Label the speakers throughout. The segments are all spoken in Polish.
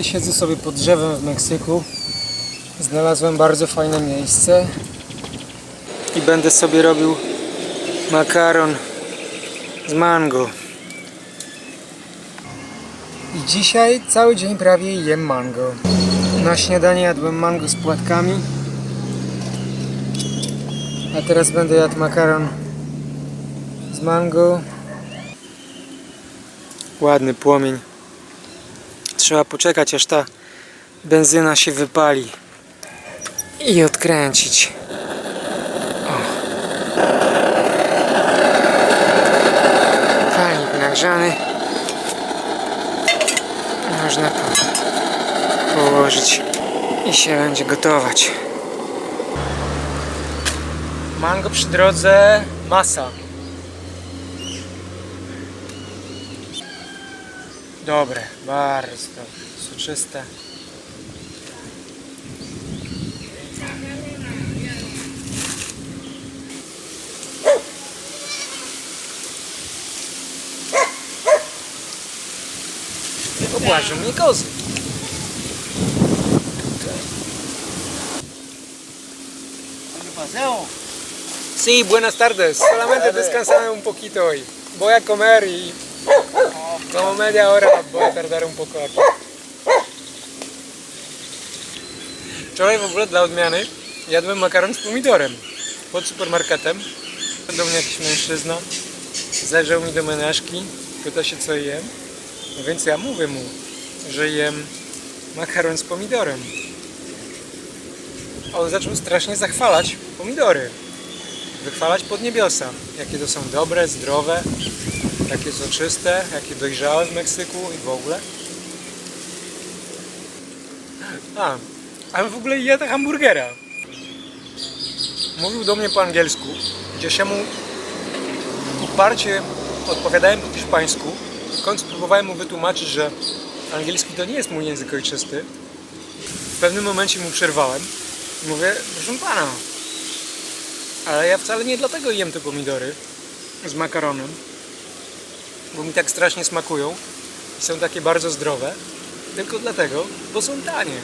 Speaker 1: dobry, siedzę sobie pod drzewem w Meksyku. Znalazłem bardzo fajne miejsce i będę sobie robił makaron z mango. I dzisiaj cały dzień prawie jem mango. Na śniadanie jadłem mango z płatkami. A teraz będę jadł makaron z mango. Ładny płomień. Trzeba poczekać aż ta benzyna się wypali i odkręcić. O. Palnik nagrzany. Można po- położyć i się będzie gotować. Mango przy drodze, masa. Dobre, bardzo soczyste. Obłażą mnie kozy. Sí, buenas tardes. Solamente descansando un poquito hoy. Voy a comer y como media hora voy a tardar un poco aquí. Wczoraj w ogóle dla odmiany jadłem makaron z pomidorem pod supermarketem. Do mnie jakiś mężczyzna zajrzał mi do menażki, pyta się co jem. No więc ja mówię mu, że jem makaron z pomidorem. On zaczął strasznie zachwalać pomidory. Wychwalać pod niebiosa. Jakie to są dobre, zdrowe, takie soczyste, jakie dojrzałe w Meksyku i w ogóle. A, ale w ogóle jadł hamburgera. Mówił do mnie po angielsku, gdzieś ja mu uparcie odpowiadałem po hiszpańsku. W końcu próbowałem mu wytłumaczyć, że angielski to nie jest mój język ojczysty. W pewnym momencie mu przerwałem i mówię, proszę pana, ale ja wcale nie dlatego jem te pomidory z makaronem, bo mi tak strasznie smakują i są takie bardzo zdrowe, tylko dlatego, bo są tanie.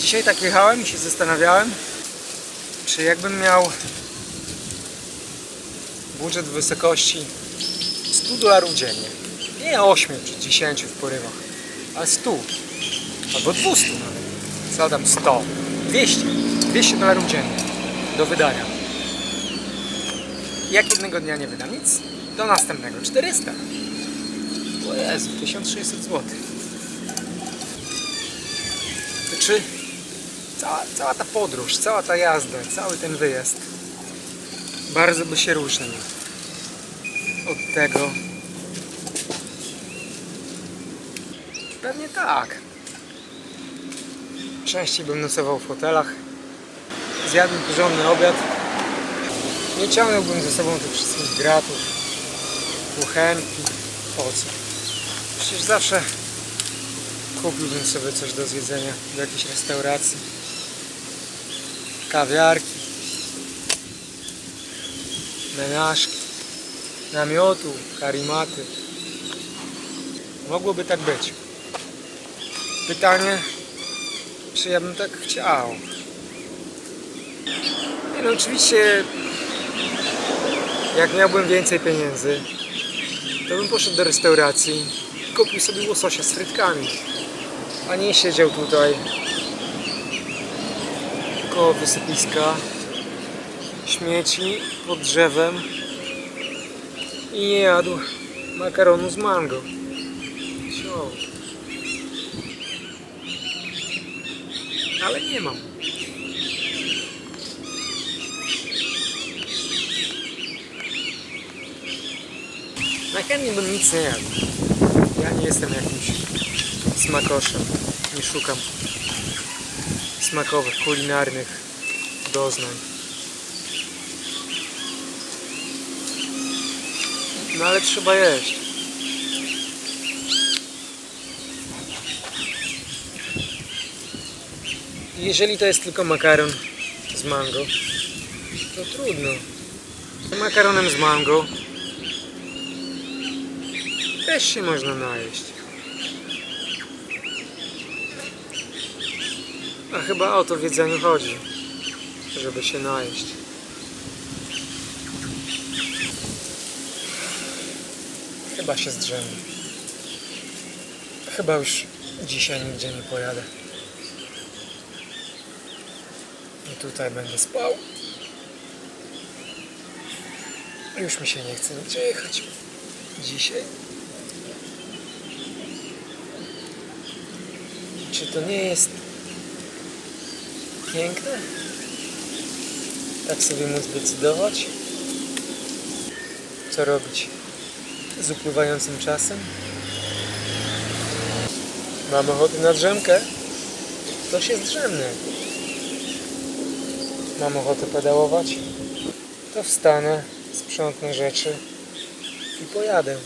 Speaker 1: Dzisiaj tak jechałem i się zastanawiałem, czy jakbym miał budżet w wysokości 100 dolarów dziennie, nie 8 czy 10 w porywach, a 100 albo 200 nawet. Co tam 100? 200. 200 dolarów dziennie do wydania. Jak jednego dnia nie wydam nic, do następnego 400. O Jezu, 1600 zł. Czy cała, cała ta podróż, cała ta jazda, cały ten wyjazd bardzo by się różnił od tego. Pewnie tak. Częściej bym nocował w hotelach, zjadłbym porządny obiad. Nie ciągnąłbym ze sobą tych wszystkich gratów, kuchenki. Po co? Przecież zawsze kupiłbym sobie coś do zjedzenia do jakiejś restauracji. Kawiarki, menażki, namiotu, karimaty. Mogłoby tak być. Pytanie, czy ja bym tak chciał? No, oczywiście, jak miałbym więcej pieniędzy, to bym poszedł do restauracji i kupił sobie łososia z frytkami, a nie siedział tutaj koło wysypiska śmieci pod drzewem i nie jadł makaronu z mango. Ale nie mam. Najchętniej bym nic nie jadł. Ja nie jestem jakimś smakoszem. Nie szukam smakowych, kulinarnych doznań. No ale trzeba jeść. Jeżeli to jest tylko makaron z mango, To trudno. Makaronem z mango. Też się można najeść. A chyba o to w jedzeniu chodzi. Żeby się najeść. Chyba się zdrzemnę. Chyba już dzisiaj nigdzie nie pojadę. I tutaj będę spał. Już mi się nie chce nigdzie jechać. Dzisiaj. Czy to nie jest piękne? Tak sobie móc decydować? Co robić z upływającym czasem? Mam ochotę na drzemkę? To się zdrzemnę. Mam ochotę pedałować? To wstanę, sprzątnę rzeczy i pojadę.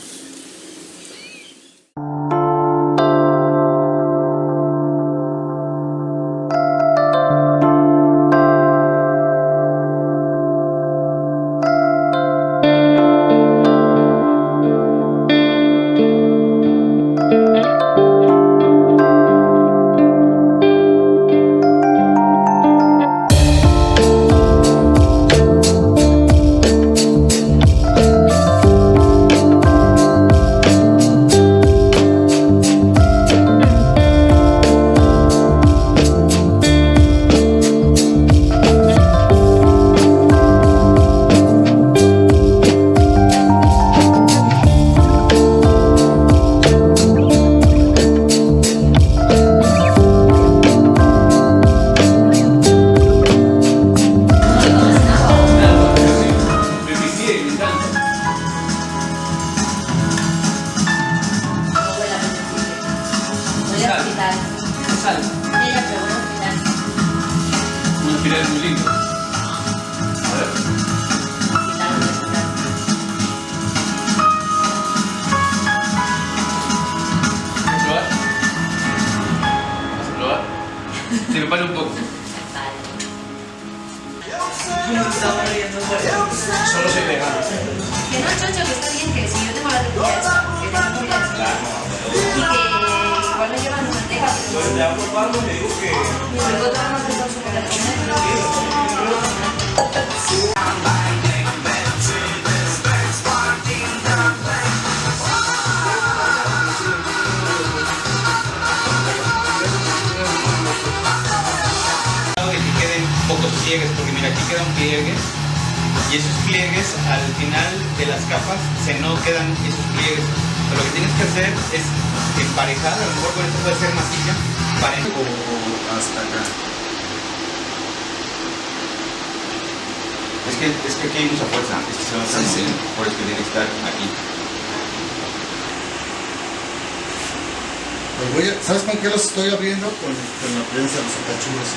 Speaker 2: Se me para un poco.
Speaker 3: Vale.
Speaker 2: Solo soy vegano.
Speaker 3: Que no, chocho, que está bien, que si yo tengo la tortilla hecha, que tengo comida hecha. Y que igual me llevan manteca, pero...
Speaker 4: Pues ya probando me dijo que
Speaker 3: Luego te van a hacer su comer,
Speaker 4: pliegues, porque mira, aquí queda un pliegue y esos pliegues al final de las capas se no quedan esos pliegues. Pero lo que tienes que hacer es emparejar, a lo mejor con esto puede ser masilla, para hasta acá. Es que, es que aquí hay mucha fuerza, es que se va a estar moviendo, por eso que tiene que estar aquí.
Speaker 5: Los voy a- ¿Sabes con qué los estoy abriendo? Con, con la prensa, los apachuros.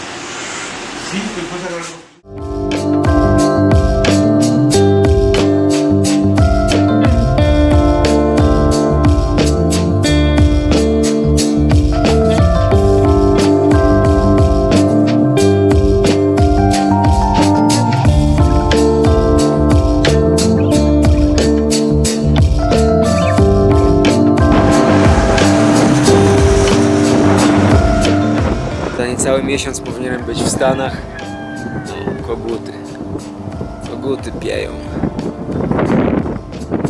Speaker 4: Sí, te puedes.
Speaker 1: Miesiąc powinienem być w Stanach. Koguty. Koguty pieją.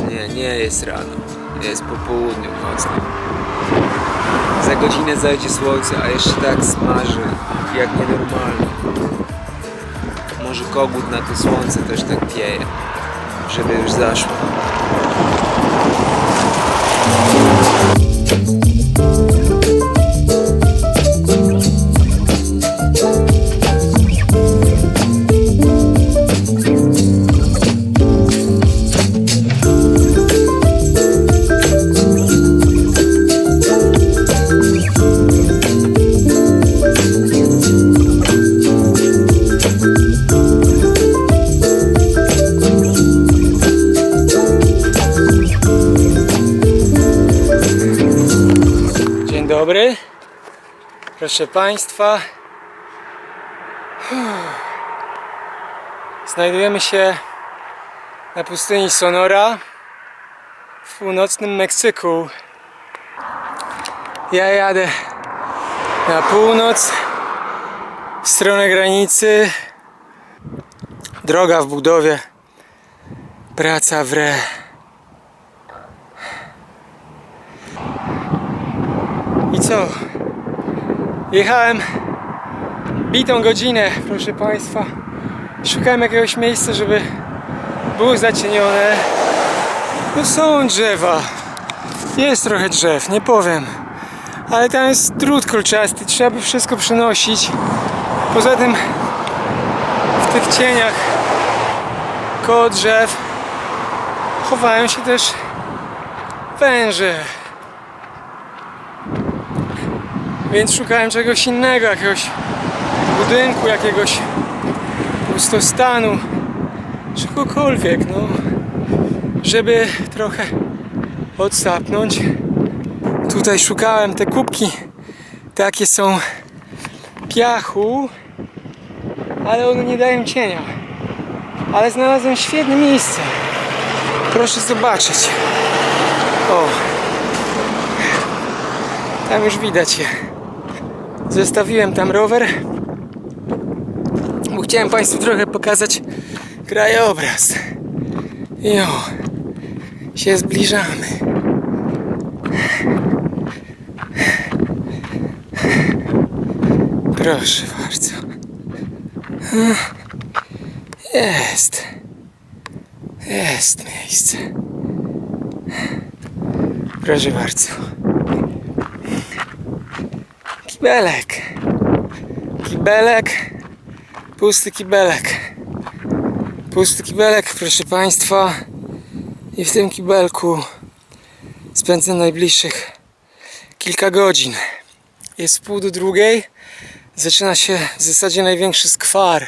Speaker 1: Nie, nie jest rano. Jest po południu mocno. Za godzinę zajdzie słońce, a jeszcze tak smaży, jak nienormalnie. Może kogut na to słońce też tak pieje, żeby już zaszło. Proszę Państwa. Uff. Znajdujemy się na pustyni Sonora w północnym Meksyku. Ja jadę na północ w stronę granicy. Droga w budowie. Praca w re. I co? Jechałem bitą godzinę, proszę Państwa. Szukałem jakiegoś miejsca, żeby było zacienione. No są drzewa. Jest trochę drzew, nie powiem. Ale tam jest drut kolczasty, trzeba by wszystko przenosić. Poza tym w tych cieniach koło drzew chowają się też węże. Więc szukałem czegoś innego, jakiegoś budynku, jakiegoś pustostanu, czegokolwiek, no, żeby trochę odsapnąć. Tutaj szukałem te kubki, takie są piachu, ale one nie dają cienia. Ale znalazłem świetne miejsce. Proszę zobaczyć. O, tam już widać je. Zostawiłem tam rower, bo chciałem Państwu trochę pokazać krajobraz. Jo, się zbliżamy. Proszę bardzo. Jest. Jest miejsce. Proszę bardzo. Kibelek. Kibelek. Pusty kibelek. Pusty kibelek, proszę Państwa. I w tym kibelku spędzę najbliższych kilka godzin. Jest pół do drugiej. Zaczyna się w zasadzie największy skwar.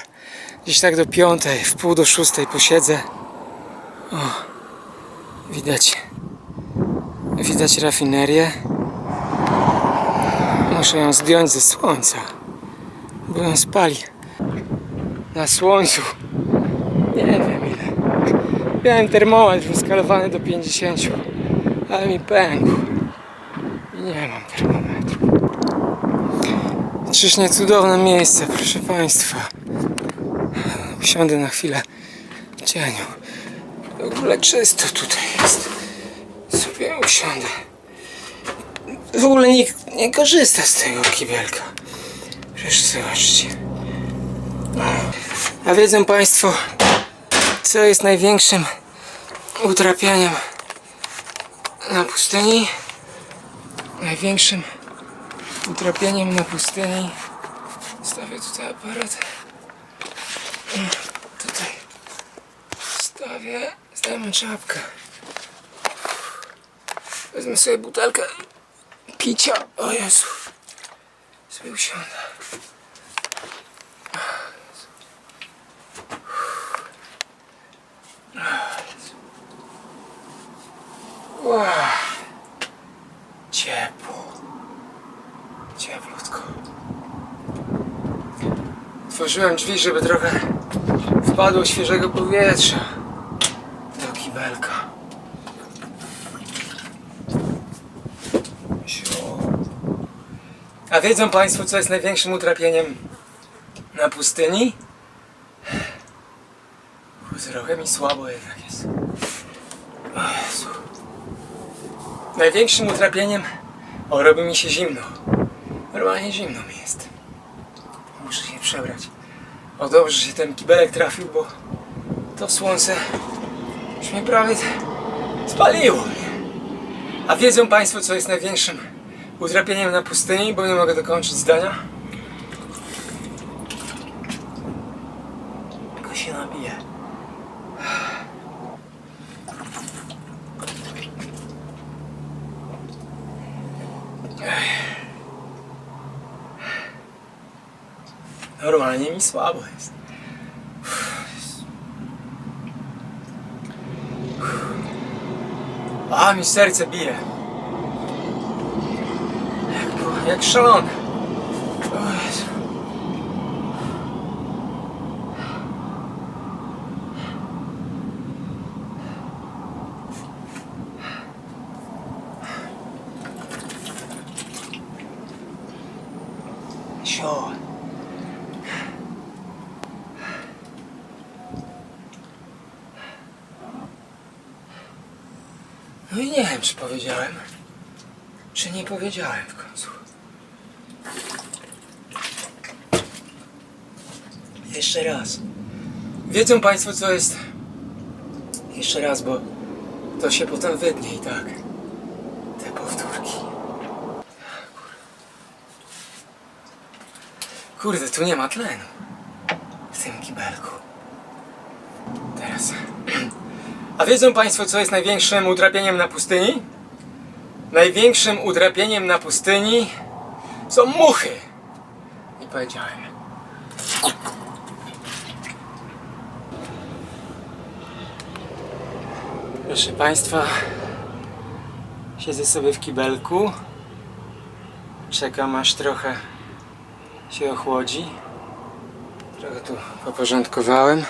Speaker 1: Gdzieś tak do piątej, w pół do szóstej posiedzę. O, widać. Widać rafinerię. Muszę ją zdjąć ze słońca, bo ją spali na słońcu. Nie wiem ile. Miałem termometr wyskalowany do 50, ale mi pękł. I nie mam termometru. Czyż nie cudowne miejsce, proszę Państwa. Usiądę na chwilę w cieniu. W ogóle czysto tutaj jest. Sobie usiądę. W ogóle nikt nie korzysta z tego kibelka. Proszę zobaczcie. A wiedzą Państwo, co jest największym utrapianiem na pustyni? Największym utrapieniem na pustyni. Stawię tutaj aparat. Tutaj stawię. Zdajmy czapkę. Wezmę sobie butelkę picia. O Jezu. Sobie usiądę. Wow. Otworzyłem drzwi, żeby trochę wpadło świeżego powietrza do kibelka. Siu. A wiedzą Państwo, co jest największym utrapieniem na pustyni? Trochę mi słabo jednak jest. Największym utrapieniem o, robi mi się zimno. Normalnie zimno mi jest. Muszę się przebrać. O dobrze, że się ten kibelek trafił, bo to słońce już mnie prawie spaliło. A wiedzą Państwo, co jest największym utrapieniem na pustyni, bo nie mogę dokończyć zdania? Tylko się nabiję. Normalnie mi słabo jest. A, mi serce bije. Jak szalony. Sure. No i nie wiem, czy powiedziałem, czy nie powiedziałem w końcu. Jeszcze raz. Wiedzą Państwo, co jest. Jeszcze raz, bo to się potem wydnie i tak. Te powtórki. Kurde, tu nie ma tlenu. W tym kibelku. Teraz. A wiedzą Państwo, co jest największym utrapieniem na pustyni? Największym utrapieniem na pustyni są muchy. I powiedziałem. Proszę Państwa, siedzę sobie w kibelku. Czekam aż trochę się ochłodzi. Trochę tu poporządkowałem.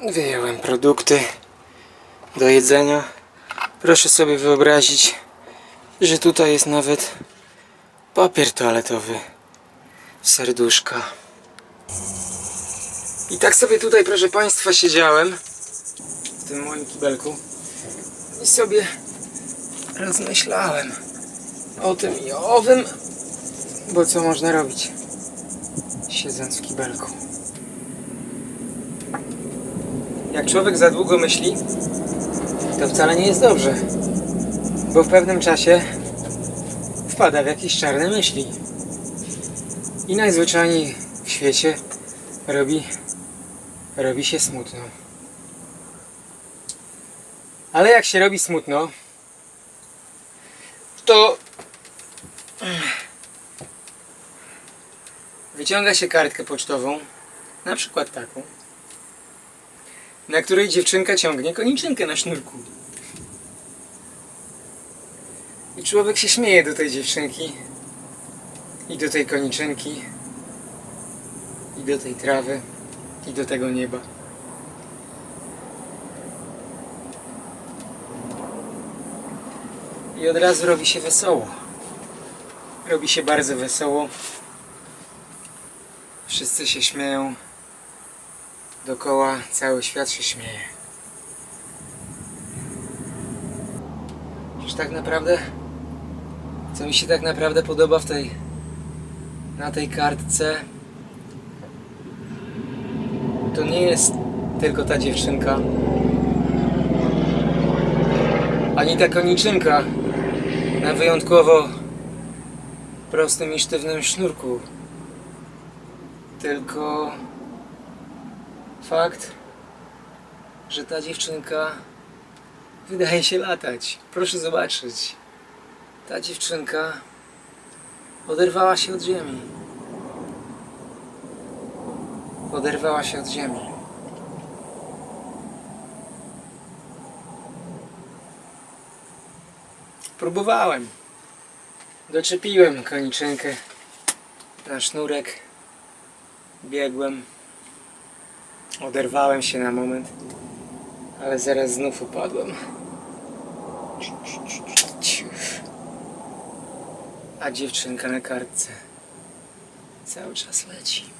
Speaker 1: Wyjąłem produkty do jedzenia. Proszę sobie wyobrazić, że tutaj jest nawet papier toaletowy serduszka. I tak sobie tutaj, proszę Państwa, siedziałem w tym moim kibelku i sobie rozmyślałem o tym i o owym, bo co można robić siedząc w kibelku. Jak człowiek za długo myśli, to wcale nie jest dobrze, bo w pewnym czasie wpada w jakieś czarne myśli i najzwyczajniej w świecie robi, robi się smutno. Ale jak się robi smutno, to wyciąga się kartkę pocztową, na przykład taką, na której dziewczynka ciągnie koniczynkę na sznurku. I człowiek się śmieje do tej dziewczynki i do tej koniczynki i do tej trawy i do tego nieba. I od razu robi się wesoło. Robi się bardzo wesoło. Wszyscy się śmieją. Dokoła cały świat się śmieje. Przecież tak naprawdę, co mi się tak naprawdę podoba w tej, na tej kartce, to nie jest tylko ta dziewczynka, ani ta koniczynka na wyjątkowo prostym i sztywnym sznurku. Tylko fakt, że ta dziewczynka wydaje się latać. Proszę zobaczyć. Ta dziewczynka oderwała się od ziemi. Oderwała się od ziemi. Próbowałem. Doczepiłem koniczynkę na sznurek. Biegłem. Oderwałem się na moment, ale zaraz znów upadłem. A dziewczynka na kartce cały czas leci.